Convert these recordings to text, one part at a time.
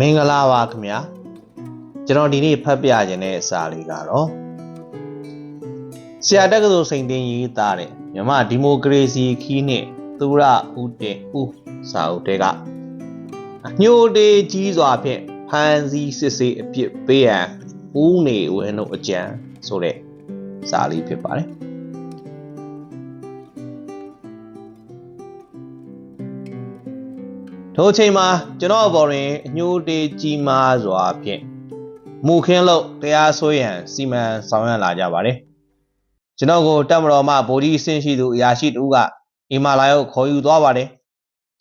မင်္ဂလာပါခင်ဗျာကျွန်တော်ဒီနေ့ဖတ်ပြခြင်းတဲ့အစာလေးကတော့ဆရာတက္ကသိုလ်စိန်တင်ရေးသားတဲ့မြမဒီမိုကရေစီခီးနဲ့သူရဦးတင်ဦးစာအုပ်တဲကညိုတေးကြီးစွာဖြင့်ဖန်စီစစ်စေးအပြစ်ပေးရန်ဦးနေဝင်းတို့အကြံဆိုတဲ့စာလေးဖြစ်ပါတယ် ထိုအချိန်မှာကျွန်တော်အပေါ်တွင်အညိုတေးကြီးမားစွာဖြင့်မူခင်းလို့တရားစွဲရန်စီမံဆောင်ရွက်လာကြပါတယ်ကျွန်တော်ကိုတက်မတော်မှဗိုလ်ကြီးအဆင့်ရှိသူအရာရှိတူကအီမာလာရောက်ခေါ်ယူသွားပါတယ်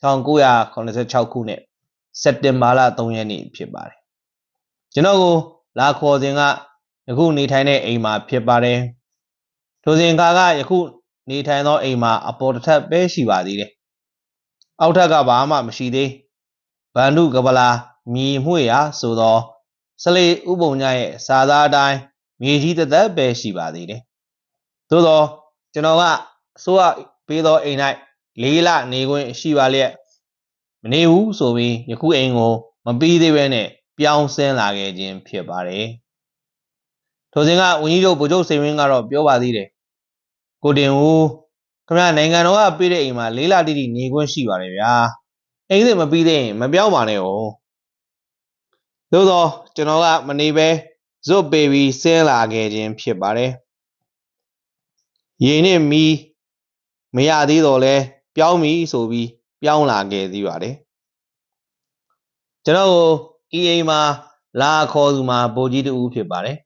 1986ခုနှစ်စက်တင်ဘာလ3ရက်နေ့ဖြစ်ပါတယ်ကျွန်တော်ကိုလာခေါ်စဉ်ကယခုနေထိုင်တဲ့အိမ်မှာဖြစ်ပါတယ်ထိုစဉ်ကာကယခုနေထိုင်သောအိမ်မှာအပေါ်တစ်ထပ်ပဲရှိပါသေးတယ် အောက်ထပ်ကဘာမှမရှိသေးဗန္ဓုကပလာမြည်မှုရာဆိုသောစလေဥပုံညရဲ့စာသားအတိုင်းမြေကြီးတစ်သက်ပဲရှိပါသေးတယ်သို့သောကျွန်တော်ကအစိုးရပေးသောအိမ်၌လေးလနေခွင့်ရှိပါလျက်မနေဘူးဆိုပြီးယခုအိမ်ကို မပြီးသေးဘဲနဲ့ပြောင်းဆင်းလာခဲ့ခြင်းဖြစ်ပါတယ်ထိုစဉ်ကဝန်ကြီးချုပ်ဗိုလ်ချုပ်စိန်ဝင်းကတော့ပြောပါသေးတယ်ကိုတင်ဦး ခင်ဗျာနိုင်ငံတော်ကပေးတဲ့အိမ်မှာလေးလတိတိနေခွင့်ရှိပါတယ်ဗျာအိမ်စစ်မပြီးသေးရင်မပြောင်းပါနဲ့ဟုတ်သို့သောကျွန်တော်ကမနေပဲဇွတ်ပေပြီးဆင်းလာခဲ့ခြင်းဖြစ်ပါတယ်ရေနဲ့မီးမရသေးတော့လဲပြောင်းပြီဆိုပြီးပြောင်းလာခဲ့သေးပါတယ်ကျွန်တော်ကိုဤအိမ်မှာလာခေါ်သူမှာဗိုလ်ကြီးတူဖြစ်ပါတယ်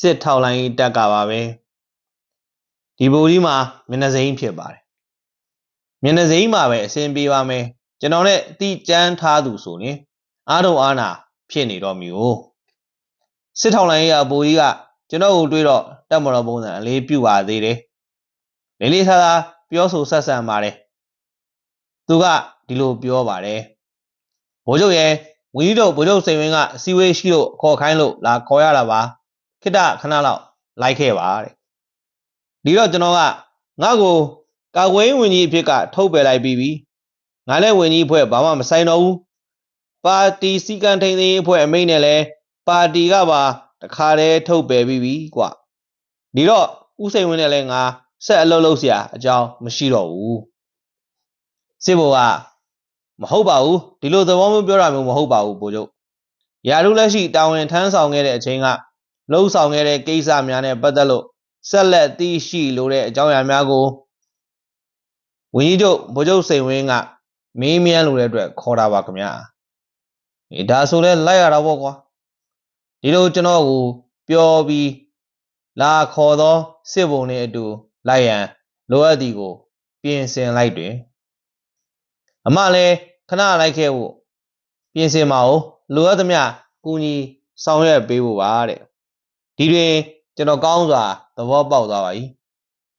စစ်ထောက်လိုင်းတက်ကပါပဲ ဒီဗိုလ်ကြီးမှာမျက်နှာစိမ်းဖြစ်ပါတယ်မျက်နှာစိမ်းမှာပဲအစဉ်ပြေပါမယ်ကျွန်တော်နဲ့တိကျန်းထားသူဆိုရင်အားလုံးအားနာဖြစ်နေတော့မျိုးစစ်ထောက်လိုင်းရဲ့အဗိုလ်ကြီးကကျွန်တော်ကိုတွေးတော့တက်မတော်ပုံစံအလေးပြုပါသေးတယ်လေးလေးစားစားပြောဆိုဆက်ဆံပါတယ်သူကဒီလိုပြောပါတယ်ဗိုလ်ချုပ်ရဲ့ဝင်းကြီးတို့ဗိုလ်ချုပ်စိန်ဝင်းကအစည်းအဝေးရှိလို့ခေါ်ခိုင်းလို့လာခေါ်ရတာပါခိတခဏလောက်လိုက်ခဲ့ပါတဲ့ ဒီတော့ကျွန်တော်ကငါ့ကိုကာကွယ်ရေးဝန်ကြီးအဖြစ်ကထုတ်ပယ်လိုက်ပြီးပြီငါလည်းဝန်ကြီးအဖွဲ့ဘာမှမဆိုင်တော့ဘူးပါတီစီကံထိန်သိမ်းရေးအဖွဲ့အမိန့်နဲ့လဲပါတီကပါတခါတည်းထုတ်ပယ်ပြီးပြီကွဒီတော့ဥစိန်ဝင်းနဲ့လဲငါဆက်အလုပ်လုပ်เสียအကြောင်းမရှိတော့ဘူးစစ်ဘိုလ်ကမဟုတ်ပါဘူးဒီလိုသဘောမျိုးပြောတာမျိုးမဟုတ်ပါဘူးဗိုလ်ချုပ်ရာထူးလက်ရှိတာဝန်ထမ်းဆောင်ခဲ့တဲ့အချိန်ကလှုပ်ဆောင်ခဲ့တဲ့ကိစ္စများနဲ့ပတ်သက်လို့ ဆက်လက်သိရှိလိုတဲ့အကြောင်းအရာများကိုဝင်းကြီးချုပ်ဗိုလ်ချုပ်စိန်ဝင်းကမေးမြန်းလိုတဲ့အတွက်ခေါ်တာပါခင်ဗျာအေးဒါဆိုလဲလိုက်ရတာပေါ့ကွာဒီလိုကျွန်တော်ကိုပြောပြီးလာခေါ်သောစစ်ဘုံနဲ့အတူလိုက်ရန်လိုအပ်သည်ကို ပြင်ဆင်လိုက်တွင်အမလည်းခဏလိုက်ခဲ့ဖို့ပြင်ဆင်ပါဦးလိုအပ်သမျှကူညီဆောင်ရွက်ပေးဖို့ပါတဲ့ဒီတွင် ကျွန်တော်ကောင်းစွာသဘောပေါက်သွားပါပြီ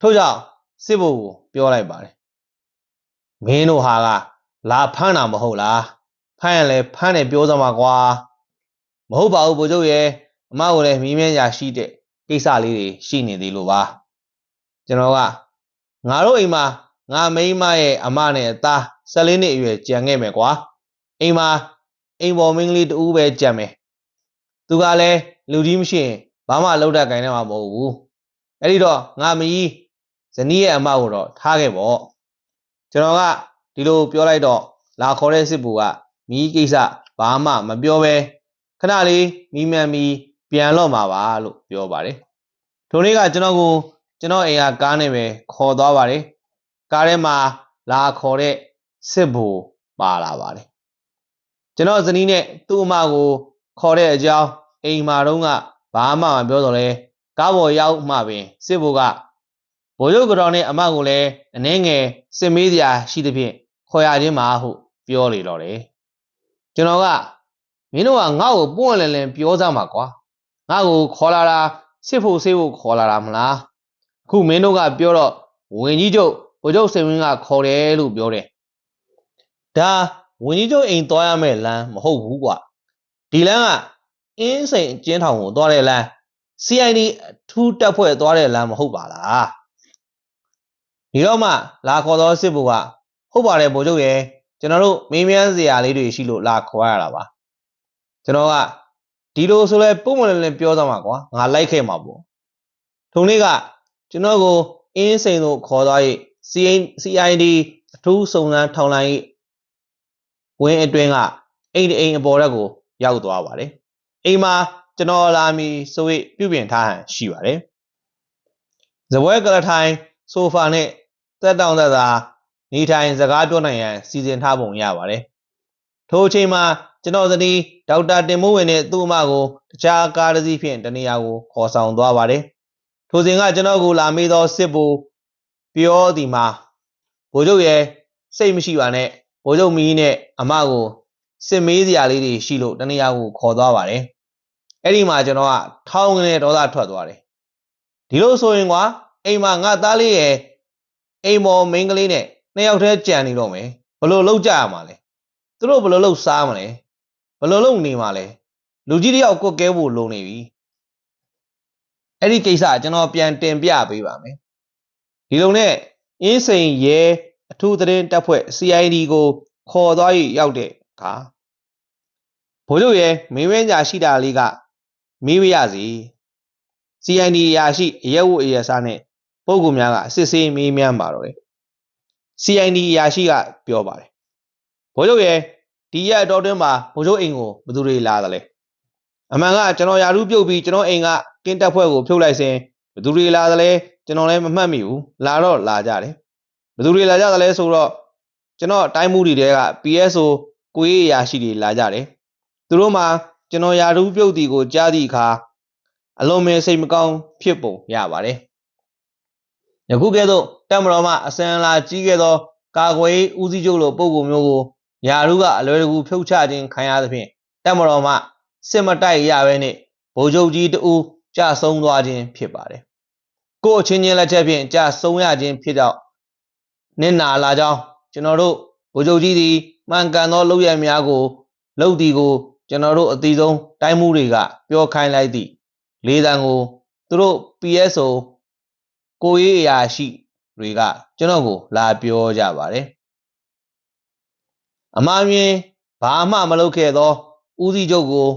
ထို့ကြောင့်စစ်ဘုံကိုပြောလိုက်ပါတယ်မင်းတို့ဟာကလာဖမ်းတာမဟုတ်လားဖမ်းရင်လည်းဖမ်းတယ်ပြောစမှာကွာမဟုတ်ပါဘူးဗိုလ်ချုပ်ရဲ့အမကိုလည်းမီးမြန်းရာရှိတဲ့ကိစ္စလေးတွေရှိနေသေးလို့ပါကျွန်တော်ကငါတို့အိမ်မှာငါမိန်းမရဲ့အမနဲ့အသား၁၄နှစ်အရွယ်ကြံခဲ့မယ်ကွာအိမ်မှာအိမ်ပေါ်မင်းကလေးတူပဲကြံမယ်သူကလည်းလူကြီးမရှိရင် ဘာမှလောက်တတ်ခိုင်းနေမှာမဟုတ်ဘူးအဲ့ဒီတော့ငါမကြီးဇနီးရဲ့အမကိုတော့ထားခဲ့ပေါ့ကျွန်တော်ကဒီလိုပြောလိုက်တော့လာခေါ်တဲ့စစ်ဘူကမီးကိစ္စဘာမှမပြောပဲခဏလေးမီးမှန်ပြီးပြန်တော့မှာပါလို့ပြောပါတယ်ထိုနေ့ကကျွန်တော်ကိုကျွန်တော်အိမ်ကကားနဲ့ပဲခေါ်သွားပါတယ်ကားထဲမှာလာခေါ်တဲ့စစ်ဘူပါလာပါတယ်ကျွန်တော်ဇနီးနဲ့သူ့အမကိုခေါ်တဲ့အကြောင်းအိမ်မှာတော့က ဘာမှမပြောတော့လဲကားပေါ်ရောက်မှပင်စစ်ဘူကဗိုလ်ချုပ်ကောင်နဲ့အမကိုလည်းအနှင်းငယ်စစ်မေးစရာရှိသဖြင့်ခေါ်ရခြင်းမှာဟုပြောလေတော့တယ်ကျွန်တော်ကမင်းတို့ကငါ့ကိုပွန့်လည်လည်ပြောစမ်းပါကွာငါ့ကိုခေါ်လာတာစစ်ဖို့ဆေးဖို့ခေါ်လာတာမလားအခုမင်းတို့ကပြောတော့ဝင်ကြီးချုပ်ဗိုလ်ချုပ်စိန်ဝင်းကခေါ်တယ်လို့ပြောတယ်ဒါဝင်ကြီးချုပ်အိမ်သွားရမယ့်လမ်းမဟုတ်ဘူးကွာဒီလမ်းက အင်းစိန်ကျင်းထောင်ကိုသွားတဲ့လမ်း CID အထူးတပ်ဖွဲ့သွားတဲ့လမ်းမဟုတ်ပါလားဒီတော့မှလာခေါ်သောစစ်ဘုကဟုတ်ပါတယ်ဗိုလ်ချုပ်ရဲ့ကျွန်တော်တို့မင်းမြန်းစရာလေးတွေရှိလို့လာခေါ်ရတာပါကျွန်တော်ကဒီလိုဆိုလဲပုံမှန်လည်းပြောသားမှာကွာငါလိုက်ခဲ့မှာပေါ့ထုံလေးကကျွန်တော်ကိုအင်းစိန်တို့ခေါ်သွား၍ CID အထူးစုံစမ်းထောင်လိုက်ဝင်းအတွင်းကအိမ်တစ်အိမ်အပေါ်ရက်ကိုရောက်သွားပါတယ် အိမ်မှာကျွန်တော်လာမီဆို၍ပြုပြင်ထားဟန်ရှိပါတယ်ဇပွဲကလထိုင်ဆိုဖာနဲ့တက်တောင်သက်သာနေထိုင်စကားပြောနိုင်ရန်စီစဉ်ထားပုံရပါတယ်ထိုအချိန်မှာကျွန်တော်သတိဒေါက်တာတင်မိုးဝင်နဲ့သူ့အမကိုတခြားကားတစ်စီးဖြင့်တနေရာကိုခေါ်ဆောင်သွားပါတယ်ထိုစဉ်ကကျွန်တော်ကိုလာမေးသောစစ်ဘူပြောသည်မှာဗိုလ်ချုပ်ရဲ့စိတ်မရှိပါနဲ့ဗိုလ်ချုပ်မီးနဲ့အမကို စစ်မေးစရာလေးတွေရှိလို့တနေရာကိုခေါ်သွားပါတယ်အဲ့ဒီမှာကျွန်တော်ကထောင်းကနေဒေါသထွက်သွားတယ်ဒီလိုဆိုရင်ကွာအိမ်မှာငါသားလေးရဲ့အိမ်မော်မိန်းကလေးနဲ့နှစ်ယောက်တည်းကြံနေတော့မယ်ဘယ်လိုလုပ်ကြရမှာလဲသူတို့ဘယ်လိုလုပ်စားမလဲဘယ်လိုလုပ်နေမှာလဲလူကြီးတယောက်ကွက်ကဲဖို့လုံနေပြီအဲ့ဒီကိစ္စကျွန်တော်ပြန်တင်ပြပေးပါမယ်ဒီလိုနဲ့အင်းစိန်ရဲအထူးသတင်းတပ်ဖွဲ့ CID ကိုခေါ်သွား၍ရောက်တဲ့ အခါဘိုးတို့ရဲ့မင်းဝင်းညာရှိတာလေးကမေးမရစီ CID ရာရှိအရက်ဝတ်အရက်စားနဲ့ပုံကူများကစစ်ဆေးမေးမြန်းပါတော့တယ် CID ရာရှိကပြောပါတယ်ဘိုးတို့ရဲ့ဒီရက်အတော်တွင်းမှာဘိုးတို့အိမ်ကိုဘယ်သူတွေလာသလဲအမှန်ကကျွန်တော်ယာရုပြုတ်ပြီးကျွန်တော်အိမ်ကကင်းတက်ဖွဲ့ကိုဖြုတ်လိုက်စဉ်ဘယ်သူတွေလာသလဲကျွန်တော်လည်းမမှတ်မိဘူးလာတော့လာကြတယ်ဘယ်သူတွေလာကြသလဲဆိုတော့ကျွန်တော်တိုင်းမှုတွေတဲက PSO ကိုရေးရာရှိတွေလာကြတယ်သူတို့မှာကျွန်တော်ယာရုပြုတ်တီကိုကြားသည့်အခါအလုံးမဲစိတ်မကောင်းဖြစ်ပုံရပါတယ်ယခုကဲ့သို့တက်မတော်မှအစံလာကြီးခဲ့သောကာကွယ်ဦးစီးချုပ်လိုပုံကူမျိုးကိုယာရုကအလွယ်တကူဖြုတ်ချခြင်းခံရသဖြင့်တက်မတော်မှစစ်မတိုက်ရဘဲနှင့်ဗိုလ်ချုပ်ကြီးတဦးကြဆုံးသွားခြင်းဖြစ်ပါတယ်။ကို့အချင်းချင်းလက်ချက်ဖြင့်ကြဆုံးရခြင်းဖြစ်တော့နစ်နာလာကြောင်းကျွန်တော်တို့ ဗိုလ်ချုပ်ကြီးသည်မှန်ကန်သောလုပ်ရများကိုလုပ်သည်ကို ကျွန်တော်တို့အသီးဆုံးတိုင်းမှုတွေက ပြောခိုင်းလိုက်သည့်လေးတန်းကိုသူတို့ PSO ကိုရေးအရာရှိတွေကကျွန်တော်ကို လာပြောကြပါတယ်အမှားမြင်ဘာမှမလုပ်ခဲ့သောဦးစီးချုပ်ကို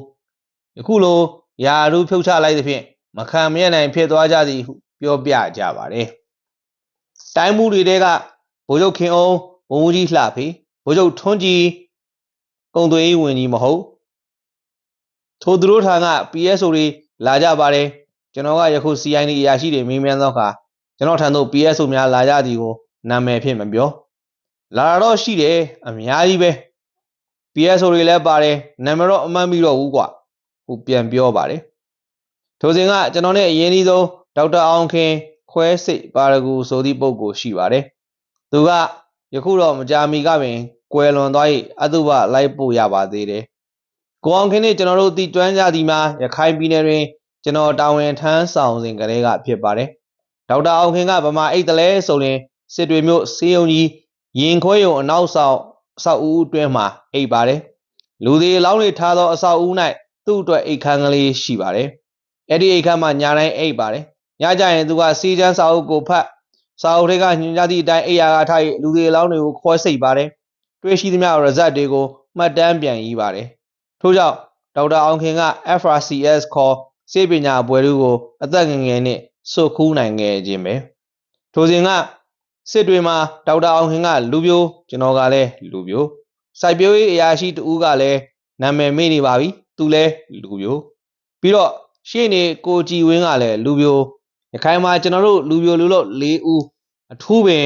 ယခုလိုယာရုဖြုတ်ချလိုက်သဖြင့်မခံမရနိုင်ဖြစ်သွားကြသည်ဟုပြောပြကြပါတယ်တိုင်းမှုတွေတဲကဗိုလ်ချုပ်ခင်အောင် ဘုံကြီးလှဖေဗိုလ်ချုပ်ထွန်းကြီးကုံသွေးဝင်ကြီးမဟုတ်ထိုသူတို့ထံက PSO တွေလာကြပါတယ်ကျွန်တော်ကယခု CID အရာရှိတွေမေးမြန်းသောအခါကျွန်တော်ထံသို့ PSO များလာကြသည်ကိုနာမည်ဖြင့်မပြောလာတော့ရှိတယ်အများကြီးပဲ PSO တွေလည်းပါတယ်နာမည်တော့အမှန်ပြီးတော့ဘူးကွာဟုပြန်ပြောပါတယ်ထိုစဉ်ကကျွန်တော်နဲ့အရင်ကြီးဆုံးဒေါက်တာအောင်ခင်ခွဲစိတ်ပါရဂူဆိုသည့်ပုဂ္ဂိုလ်ရှိပါတယ်သူက ယခုတော့မကြာမီကပင်ကွယ်လွန်သွား၏အတုပလိုက်ပို့ရပါသေးတယ်ကိုအောင်ခင်နဲ့ကျွန်တော်တို့တည်ကျွမ်းကြသည်မှာရခိုင်ပြည်နယ်တွင်ကျွန်တော်တာဝန်ထမ်းဆောင်စဉ်ကလေးကဖြစ်ပါတယ်ဒေါက်တာအောင်ခင်ကဗမာအိတ်တလဲဆိုရင်စစ်တွေမျိုးစေယုံကြီးရင်ခွဲယုံအနောက်ဆောင်အဆောက်အဦအတွင်းမှာအိပ်ပါတယ်လူတွေအလောင်းတွေထားသောအဆောက်အဦ၌သူ့အတွက်အိတ်ခမ်းကလေးရှိပါတယ်အဲ့ဒီအိတ်ခမ်းမှာညာတိုင်းအိပ်ပါတယ်ညကြရင်သူကစီချမ်းစာအုပ်ကိုဖတ် စာအုပ်တွေကညွှန်ကြားသည့်အတိုင်းအိယာကထား၍လူတွေအလောင်းတွေကိုခွဲစိတ်ပါတယ်တွေ့ရှိသမျှ result တွေကိုမှတ်တမ်းပြန်ရေးပါတယ်ထို့ကြောင့်ဒေါက်တာအောင်ခင်က FRCS ခေါ်စေပညာဘွယ်လူကိုအသက်ငယ်ငယ်နဲ့စွတ်ခူးနိုင်ခဲ့ခြင်းပဲထိုစဉ်ကစစ်တွေမှာဒေါက်တာအောင်ခင်ကလူပြိုကျွန်တော်ကလည်းလူပြိုစိုက်ပျိုးရေးအရာရှိတူကလည်းနာမည်မေ့နေပါပြီသူလည်းလူပြိုပြီးတော့ရှေ့နေကိုကြည်ဝင်းကလည်းလူပြို ရခိုင်မှာကျွန်တော်တို့လူပြိုလူလို့၄ဦးအထူးပင်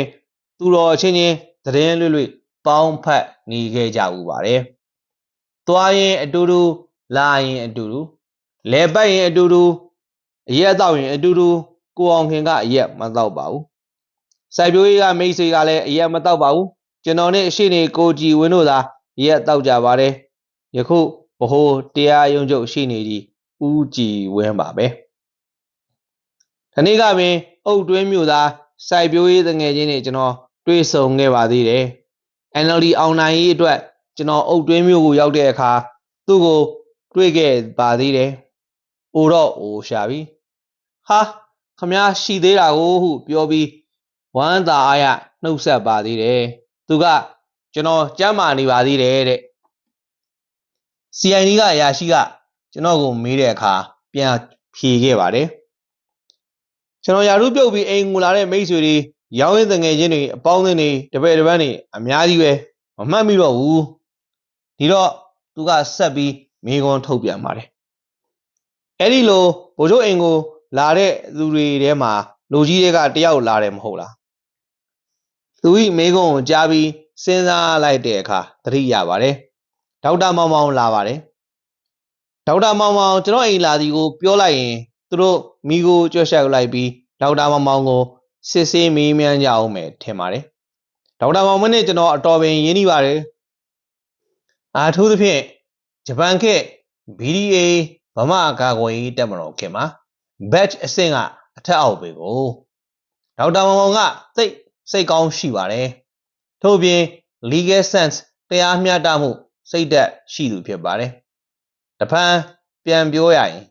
သူတော်ချင်းချင်းသတင်းလွတ်လွတ်ပေါင်းဖက်နေခဲ့ကြဘူးပါတယ်သွားရင်အတူတူလာရင်အတူတူလဲပတ်ရင်အတူတူအရက်တော့ရင်အတူတူကိုအောင်ခင်ကအရက်မတော့ပါဘူးစိုက်ပျိုးရေးကမိတ်ဆွေကလည်းအရက်မတော့ပါဘူးကျွန်တော်နဲ့အရှိနေကိုကြည်ဝင်းတို့သာရက်တော့ကြပါတယ်ယခုဘ ਹੁ တရားရုံးချုပ်ရှိနေကြီးဦးကြည်ဝင်းပါပဲ ဒီနေ့ကပင်အုတ်တွင်းမြို့သားစိုက်ပျိုးရေးတငယ်ချင်းတွေကျွန်တော်တွေ့ဆုံခဲ့ပါသေးတယ် NLD အောင်နိုင်ရေးအတွက်ကျွန်တော်အုတ်တွင်းမြို့ကိုရောက်တဲ့အခါသူ့ကိုတွေ့ခဲ့ပါသေးတယ်။အိုတော့အိုရှာပြီ။ဟာခမားရှိသေးတာကိုဟုပြောပြီးဝမ်းသာအားရနှုတ်ဆက်ပါသေးတယ်။သူကကျွန်တော်ကြမ်းမာနေပါသေးတယ်တဲ့။ CID ကအရာရှိကကျွန်တော်ကိုမေးတဲ့အခါပြန်ဖြေခဲ့ပါတယ် ကျွန်တော်ယာရုပြုတ်ပြီးအိမ်ကိုလာတဲ့မိတ်ဆွေတွေရောင်းရင်းတငယ်ချင်းတွေအပေါင်းအသင်းတွေတပည့်တပန်းတွေအများကြီးပဲမမှတ်မိတော့ဘူးဒီတော့သူကဆက်ပြီးမိကွန်းထုတ်ပြန်ပါတယ်အဲ့ဒီလိုဗိုလ်ချုပ်အိမ်ကိုလာတဲ့သူတွေထဲမှာလူကြီးတွေကတယောက်လာတယ်မဟုတ်လားသူဤမိကွန်းကိုကြားပြီးစဉ်းစားလိုက်တဲ့အခါသတိရပါတယ်ဒေါက်တာမောင်မောင်လာပါတယ်ဒေါက်တာမောင်မောင်ကျွန်တော်အိမ်လာသည်ကိုပြောလိုက်ရင် သူတို့မိကိုကြွက်ရှက်လိုက်ပြီးဒေါက်တာမောင်မောင်ကိုစစ်ဆေးမေးမြန်းကြအောင်မယ်ထင်ပါတယ်ဒေါက်တာမောင်မင်းနဲ့ကျွန်တော်အတော်ပင်ရင်းနှီးပါတယ်အားထိုးသဖြင့်ဂျပန်ခေတ် BDA ဗမာကာကွယ်ရေးတပ်မတော်ခေတ်မှာ batch အဆင့်ကအထက်အောက်ပဲကိုဒေါက်တာမောင်မောင်ကသိတ်စိတ်ကောင်းရှိပါတယ်ထို့အပြင် legal sense တရားမျှတမှု စိတ်သက်ရှိသူဖြစ်ပါတယ်တဖန်ပြန်ပြောရရင်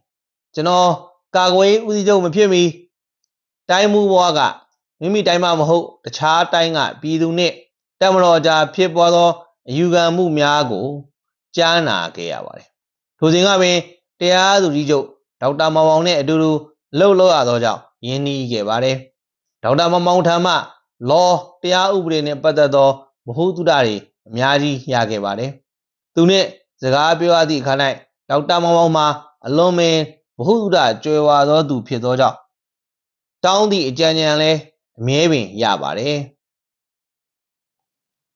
ကျွန်တော် ကာကွယ်ရေးဦးစီးချုပ်မဖြစ်မီတိုင်းမှုဘွားကမိမိတိုင်းမှာမဟုတ်တခြားတိုင်းကပြည်သူနှင့်တပ်မတော်ကြားဖြစ်ပေါ်သောအယူခံမှုများကိုကြားနာခဲ့ရပါတယ်ထိုစဉ်ကပင်တရားသူကြီးချုပ်ဒေါက်တာမောင်မောင်နဲ့အတူတူလှုပ်လှုပ်ရသောကြောင့်ယင်းနှီးခဲ့ပါတယ်ဒေါက်တာမောင်မောင်ထံမှ law တရားဥပဒေနဲ့ပတ်သက်သောမဟုတ်တုဒတွေအများကြီးရခဲ့ပါတယ်သူနဲ့စကားပြောရသည့်အခါ၌ဒေါက်တာမောင်မောင်မှာအလွန်ပင် ဘဟုတုဒကြွယ်ဝသောသူဖြစ်သောကြောင့်တောင်းသည့်အကြံဉာဏ်လဲအမြဲပင်ရပါတယ်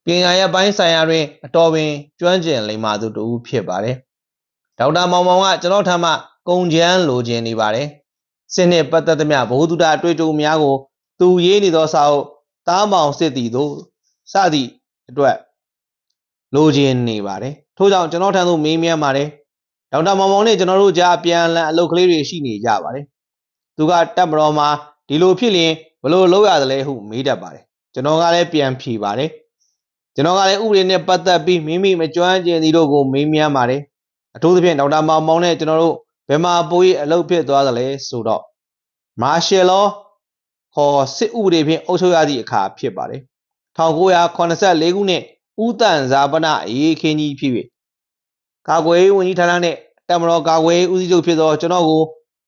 ပညာရပ်ပိုင်းဆိုင်ရာတွင်အတော်ပင်ကျွမ်းကျင်လိမ္မာသူတူဖြစ်ပါတယ်ဒေါက်တာမောင်မောင်ကကျွန်တော်ထံမှကုံချမ်းလိုချင်နေပါတယ်စစ်နှင့်ပတ်သက်သမျှဘဟုတုဒအတွေ့အကြုံများကို သူရေးနေသောစာအုပ်တားမောင်စစ်သည်တို့စသည့်အတွက်လိုချင်နေပါတယ်ထို့ကြောင့်ကျွန်တော်ထံသို့မေးမြန်းပါတယ် ဒေါက်တာမောင်မောင်နဲ့ကျွန်တော်တို့ကြားအပြန်အလှန်အလုပ်ကလေးတွေရှိနေကြပါတယ်သူကတပ်မတော်မှာဒီလိုဖြစ်ရင်ဘလို့လုပ်ရသလဲဟုမေးတတ်ပါတယ်ကျွန်တော်ကလည်းပြန်ဖြေပါတယ်ကျွန်တော်ကလည်းဥပဒေနဲ့ပတ်သက်ပြီးမိမိမကျွမ်းကျင်သည်တို့ကိုမေးမြန်းပါတယ်အထူးသဖြင့်ဒေါက်တာမောင်မောင်နဲ့ကျွန်တော်တို့ဘယ်မှာပိုးရေးအလုပ်ဖြစ်သွားသလဲဆိုတော့မာရှယ်လောခေါ်စစ်ဥပဒေဖြင့်အုပ်ချုပ်ရသည့်အခါဖြစ်ပါတယ်1984ခုနှစ်ဦးတန်ဇာပနအေးခင်းကြီးဖြစ်၍ ကာကွယ်ရေးဝန်ကြီးဌာနနဲ့တမတော်ကာကွယ်ရေးဦးစီးချုပ်ဖြစ်သောကျွန်တော်ကို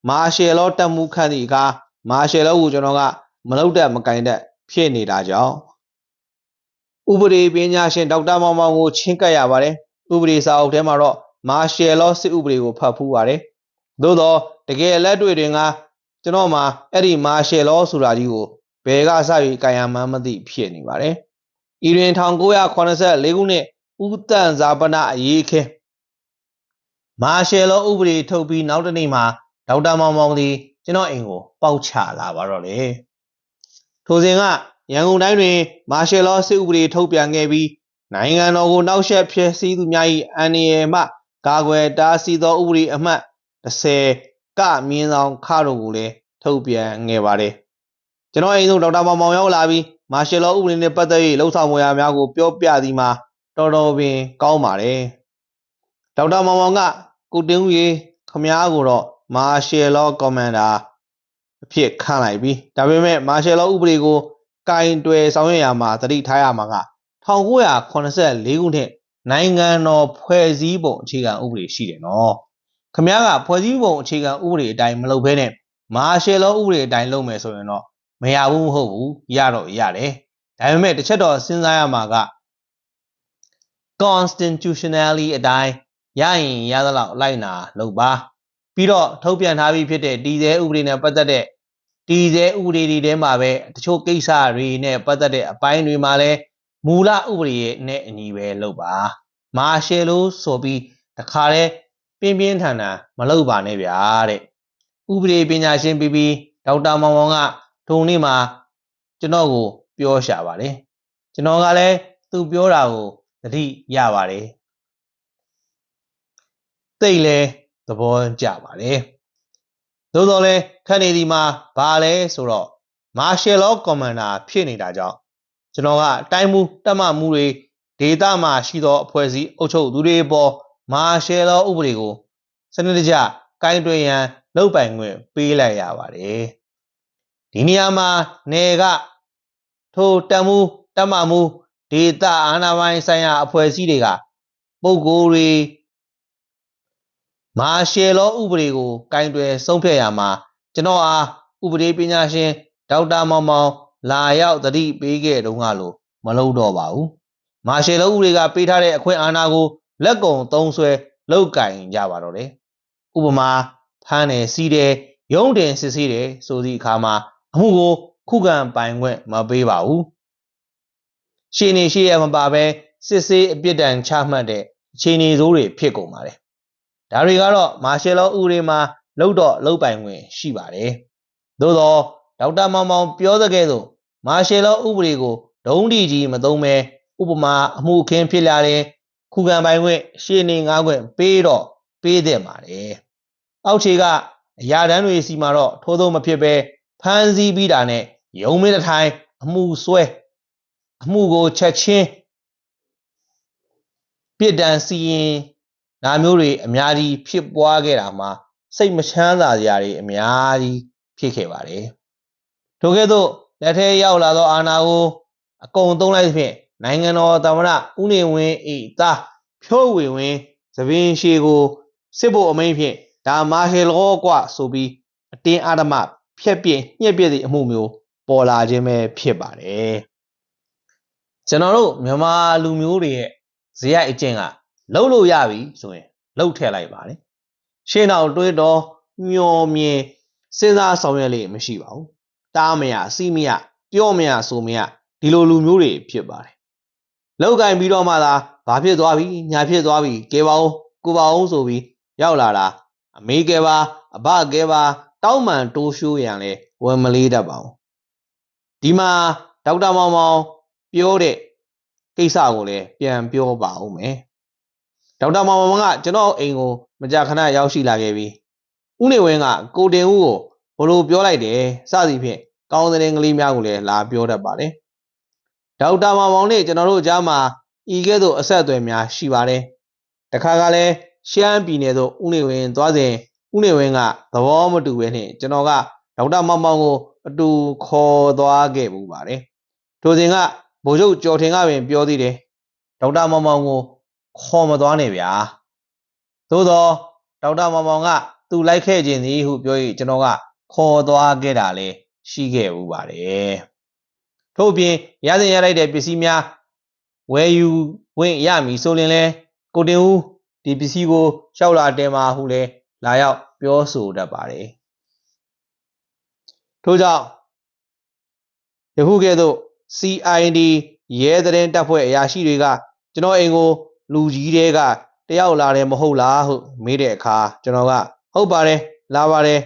မာရှယ်လောတက်မှုခန့်သည့်အခါမာရှယ်လောကိုကျွန်တော်ကမလုပ်တတ်မကင်တတ်ဖြစ်နေတာကြောင့်ဥပဒေပညာရှင်ဒေါက်တာမောင်မောင်ကိုချင်းကပ်ရပါတယ်ဥပဒေစာအုပ်ထဲမှာတော့မာရှယ်လောစစ်ဥပဒေကိုဖတ်ဖူးပါတယ်သို့တော့တကယ်လက်တွေ့တွင်ကကျွန်တော်မှာအဲ့ဒီမာရှယ်လောဆိုတာကြီးကိုဘယ်ကစပြီးကာယမှန်းမသိဖြစ်နေပါတယ်ဤတွင်1984ခုနှစ်ဦးတန့်ဇာပနအရေးခင်း မာရှယ်လောဥပဒေထုတ်ပြီးနောက်တစ်နေ့မှာဒေါက်တာမောင်မောင်သည်ကျွန်တော်အိမ်ကိုပေါက်ချလာပါတော့လေထိုစဉ်ကရန်ကုန်တိုင်းတွင် မာရှယ်လောစစ်ဥပဒေထုတ်ပြန်ခဲ့ပြီးနိုင်ငံတော်ကိုနောက်ဆက်ဖျက်ဆီးသူများ၏အန္တရာယ်မှကာကွယ်တားဆီးသောဥပဒေအမှတ်30ကမြင်းဆောင်ခတို့ကိုလည်းထုတ်ပြန်ခဲ့ပါတယ်ကျွန်တော်အိမ်သို့ဒေါက်တာမောင်မောင်ရောက်လာပြီးမာရှယ်လောဥပဒေနဲ့ပတ်သက်၍လှုပ်ဆောင်မှုရာများကိုပြောပြသည်မှာတော်တော်ပင်ကောင်းပါတယ် ဒေါက်တာမောင်မောင်ကကုတင်ဦးရေခမားကိုတော့မာရှယ်လောကွန်မန်ဒါအဖြစ်ခန့်လိုက်ပြီးဒါပေမဲ့မာရှယ်လောဥပဒေကိုကင်တွယ်ဆောင်ရွက်ရမှာသတိထားရမှာက1984ခုနှစ်နိုင်ငံတော်ဖွဲ့စည်းပုံအခြေခံဥပဒေရှိတယ်နော်ခမားကဖွဲ့စည်းပုံအခြေခံဥပဒေအတိုင်းမလုပ်ဘဲနဲ့မာရှယ်လောဥပဒေအတိုင်းလုပ်မယ်ဆိုရင်တော့မရဘူးမဟုတ်ဘူးရတော့ရတယ်ဒါပေမဲ့တစ်ချက်တော့စဉ်းစားရမှာက constitutionally အတိုင်း ရရင်ရသလောက်လိုက်နာလုပ်ပါပြီးတော့ထုတ်ပြန်ထားပြီးဖြစ်တဲ့တည်ဆဲဥပဒေနဲ့ပတ်သက်တဲ့တည်ဆဲဥပဒေတွေထဲမှာပဲတချို့ကိစ္စတွေနဲ့ပတ်သက်တဲ့အပိုင်းတွေမှာလည်းမူလဥပဒေရဲ့နဲ့အညီပဲလုပ်ပါမာရှယ်လို့ဆိုပြီးတခါတည်းပြင်းပြင်းထန်ထန်မလုပ်ပါနဲ့ဗျာတဲ့ဥပဒေပညာရှင်ပြီးပြီးဒေါက်တာမောင်မောင်ကထုံနေ့မှာကျွန်တော်ကို ပြောရှာပါတယ်ကျွန်တော်ကလည်းသူပြောတာကိုသတိရပါတယ် သိလဲသဘောကျပါတယ်သို့တော်လဲခန့်နေဒီမှာဘာလဲဆိုတော့မာရှယ်လောကွန်မန်ဒါဖြစ်နေတာကြောင့်ကျွန်တော်ကတိုင်းမှုတက်မှမှုတွေဒေတာမှာရှိသောအဖွဲ့အစည်းအုပ်ချုပ်သူတွေပေါ်မာရှယ်လောဥပဒေကိုစနစ်တကျကိုင်းတွင်ရန်လုပ်ပိုင်ခွင့်ပေးလိုက်ရပါတယ်ဒီနေရာမှာနေကထိုတက်မှုတက်မှမှုဒေတာအာဏာပိုင်ဆိုင်ရာအဖွဲ့အစည်းတွေကပုံကိုယ်တွေ မာရှယ်လောဥပဒေကိုကင်တွယ်ဆုံးဖြတ်ရမှာကျွန်တော်အားဥပဒေပညာရှင်ဒေါက်တာမောင်မောင်လာရောက်တတိပေးခဲ့တုန်းကလို့မလုပ်တော့ပါဘူးမာရှယ်လောဥပဒေကပေးထားတဲ့အခွင့်အာဏာကိုလက်ကုံသုံးဆွဲလောက်ကင်ကြပါတော့တယ်ဥပမာဖမ်းတယ်စီးတယ်ရုံးတင်စစ်ဆေးတယ်ဆိုသည့်အခါမှာအမှုကိုခုခံပိုင်ခွင့်မပေးပါဘူးရှင်းနေရှိရမပါပဲစစ်ဆေးအပြစ်ဒဏ်ချမှတ်တဲ့အခြေအနေဆိုးတွေဖြစ်ကုန်ပါတယ် ဒါတွေကတော့မာရှယ်လောဥပဒေမှာလောက်တော့လောက်ပိုင်ခွင့်ရှိပါတယ်သို့တော့ဒေါက်တာမောင်မောင်ပြောတဲ့ကဲ့သို့မာရှယ်လောဥပဒေကိုဒုံးတီကြီးမသုံးပဲဥပမာအမှုအခင်းဖြစ်လာတဲ့ခုခံပိုင်ခွင့်ရှင်းနေငါးခွင့်ပေးတော့ပေးတဲ့ပါတယ်အောက်ခြေကအရာတန်းတွေစီမှာတော့ထိုးသုံးမဖြစ်ပဲဖမ်းဆီးပြီးတာနဲ့ရုံမင်းတစ်ထိုင်အမှုဆွဲအမှုကိုချက်ချင်းပြစ်ဒဏ်စီရင် ဒါမျိုးတွေအများကြီးဖြစ်ပွားခဲ့တာမှာစိတ်မချမ်းသာစရာတွေအများကြီးဖြစ်ခဲ့ပါတယ်ထို့ကဲ့သို့လက်ထဲရောက်လာသောအာဏာကိုအကုန်သုံးလိုက်သဖြင့်နိုင်ငံတော်သမ္မတဦးနေဝင်း၏သားဖြိုးဝေဝင်းသပင်ရှည်ကိုစစ်ဖို့အမိန့်ဖြင့်ဒါမာဟယ်လောကွဆိုပြီးအတင်းအဓမ္မဖျက်ပြင်းညှက်ပြစ်သည့်အမှုမျိုးပေါ်လာခြင်းပဲဖြစ်ပါတယ်ကျွန်တော်တို့မြန်မာလူမျိုးတွေရဲ့ဇယိုက်အကျင့်က လှုပ်လို့ရပြီဆိုရင်လှုပ်ထည့်လိုက်ပါတယ်ရှင်းတော့တွေးတော့မျောမြင်စဉ်းစားဆောင်ရွက်လေမရှိပါဘူးတားမရစီးမရပြောမရဆိုမရဒီလိုလူမျိုးတွေဖြစ်ပါတယ်လောက်ကင်ပြီးတော့မှသာဘာဖြစ်သွားပြီညာဖြစ်သွားပြီကဲပါဦးကိုပါအောင်ဆိုပြီးရောက်လာတာအမေကဲပါအဘကဲပါတောင်းမှန်တိုးရှိုးရန်လဲဝယ်မလေးတတ်ပါဘူးဒီမှာဒေါက်တာမောင်မောင်ပြောတဲ့ကိစ္စကိုလည်းပြန်ပြောပါဦးမယ် ဒေါက်တာမောင်မောင်ကကျွန်တော်အိမ်ကိုမကြာခဏရောက်ရှိလာခဲ့ပြီးဦးနေဝင်းကကိုတင်ဦးကိုဘလို့ပြောလိုက်တယ်စသည်ဖြင့်ကောင်းတဲ့ကလေးများကိုလည်းလာပြောတတ်ပါတယ်ဒေါက်တာမောင်မောင်နဲ့ကျွန်တော်တို့ကြားမှာဤကဲ့သို့အဆက်အသွယ်များရှိပါတယ်တခါကလည်းရှမ်းပြည်နယ်သို့ဦးနေဝင်းသွားစဉ်ဦးနေဝင်းကသဘောမတူဘဲနဲ့ကျွန်တော်ကဒေါက်တာမောင်မောင်ကိုအတူခေါ်သွားခဲ့ပူပါတယ်ထိုစဉ်ကဗိုလ်ချုပ်ကျော်ထင်ကပင်ပြောသေးတယ်ဒေါက်တာမောင်မောင်ကို ခေါ်မသွားနဲ့ဗျာသို့တော့ဒေါက်တာမောင်မောင်ကသူလိုက်ခဲ့ခြင်းသည်ဟုပြော၍ကျွန်တော်ကခေါ်သွားခဲ့တာလည်းရှိခဲ့ဘူးပါတယ်ထို့အပြင်ရစဉ်ရလိုက်တဲ့ပစ္စည်းများဝယ်ယူဝင်ရမည်ဆိုရင်လဲကိုတင်ဦးဒီပစ္စည်းကိုရှောက်လာတင်ပါဟုလဲလာရောက်ပြောဆိုတတ်ပါတယ်ထို့ကြောင့်ယခုကဲ့သို့ CID ရဲသတင်းတပ်ဖွဲ့အရာရှိတွေကကျွန်တော်အိမ်ကို လူကြီးတွေကတယောက်လာတယ်မဟုတ်လားဟုမေးတဲ့အခါကျွန်တော်ကဟုတ်ပါတယ်လာပါတယ်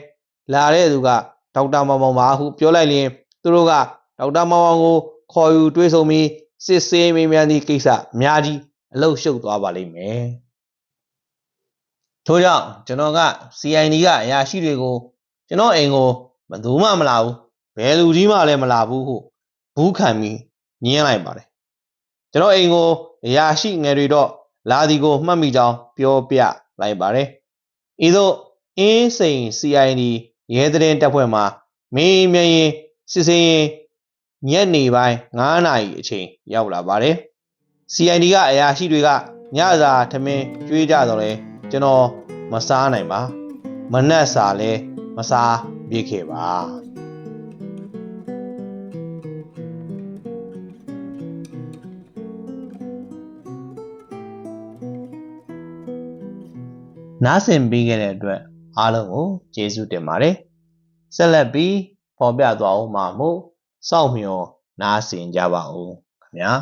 လာတဲ့သူကဒေါက်တာမောင်မောင်ပါဟုပြောလိုက်ရင်သူတို့ကဒေါက်တာမောင်မောင်ကိုခေါ်ယူတွေးဆုံပြီးစစ်ဆေးမေးမြန်းသည့်ကိစ္စအများကြီးအလုရှုပ်သွားပါလိမ့်မယ်ထို့ကြောင့်ကျွန်တော်က CID ကအရာရှိတွေကိုကျွန်တော်အိမ်ကိုဘယ်သူမှမလာဘူးဘယ်လူကြီးမှလည်းမလာဘူးဟုဘူးခံပြီးညင်းလိုက်ပါတယ် ကျွန်တော်အိမ်ကိုအရာရှိငယ်တွေတော့လာဒီကိုမှတ်မိကြောင်းပြောပြလိုက်ပါတယ်ဤသို့အင်းစိန် CID ရဲတဲ့တပ်ဖွဲ့မှာမင်းမြရင်စစ်စင်ရင်ညနေပိုင်း9နာရီအချိန်ရောက်လာပါတယ် CID ကအရာရှိတွေကညစာထမင်းကျွေးကြတော့လဲကျွန်တော်မစားနိုင်ပါမနှက်စာလဲမစားပြစ်ခဲ့ပါ နားဆင်ပေးခဲ့တဲ့အတွက်အားလုံးကိုကျေးဇူးတင်ပါတယ်ဆက်လက်ပြီးပေါ်ပြသွားအောင်မှာမို့စောင့်မျှော်နားဆင်ကြပါဦးခင်ဗျာ